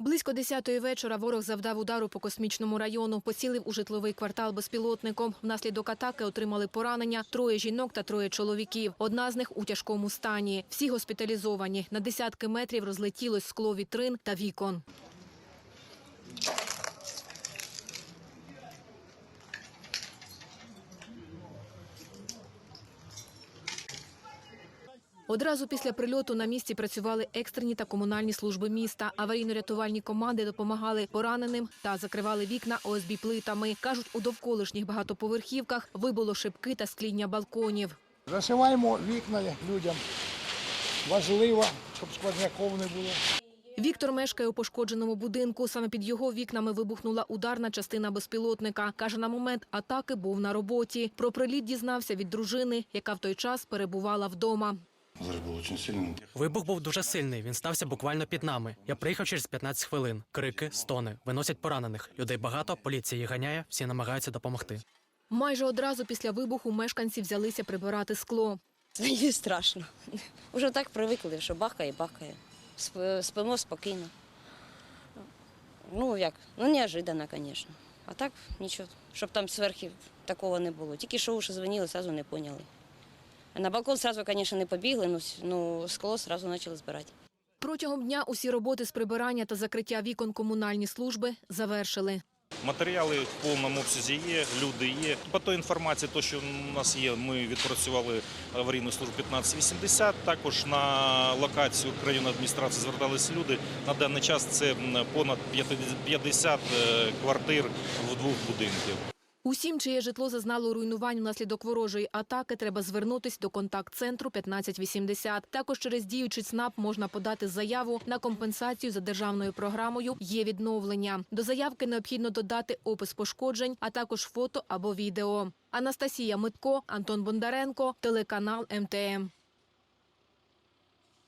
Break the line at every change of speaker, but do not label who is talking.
Близько 10-ї вечора ворог завдав удару по космічному району, поцілив у житловий квартал безпілотником. Внаслідок атаки отримали поранення троє жінок та троє чоловіків. Одна з них у тяжкому стані. Всі госпіталізовані. На десятки метрів розлетілось скло вітрин та вікон. Одразу після прильоту на місці працювали екстрені та комунальні служби міста. Аварійно-рятувальні команди допомагали пораненим та закривали вікна ОСБ плитами. Кажуть, у довколишніх багатоповерхівках вибуло шибки та скління балконів.
Зашиваємо вікна людям. Важливо, щоб сквозняков не було.
Віктор мешкає у пошкодженому будинку. Саме під його вікнами вибухнула ударна частина безпілотника. Каже, на момент атаки був на роботі. Про приліт дізнався від дружини, яка в той час перебувала вдома.
Взрыв был очень сильным.
Вибух був дуже сильний. Він стався буквально під нами. Я приїхав через 15 хвилин. Крики, стони, виносять поранених. Людей багато, поліція їх ганяє, всі намагаються допомогти.
Майже одразу після вибуху мешканці взялися прибирати скло.
Мені страшно. Уже так привикли, що бахає, бахає. Сп- Спимо спокійно. Ну як, ну неожиданно, звісно. А так нічого, щоб там зверху такого не було. Тільки що уші дзвонили, одразу не поняли. На балкон одразу, звісно, не побігли, ну, ну скло одразу почали збирати.
Протягом дня усі роботи з прибирання та закриття вікон комунальні служби завершили.
Матеріали в повному обсязі є, люди є. По той інформації, то, що у нас є, ми відпрацювали аварійну службу 1580. Також на локацію районної адміністрації зверталися люди. На даний час це понад 50 е, квартир в двох будинків.
Усім, чиє житло зазнало руйнувань внаслідок ворожої атаки, треба звернутись до контакт-центру 1580. Також через діючий ЦНАП можна подати заяву на компенсацію за державною програмою «Є відновлення». До заявки необхідно додати опис пошкоджень, а також фото або відео. Анастасія Митко, Антон Бондаренко, телеканал МТМ.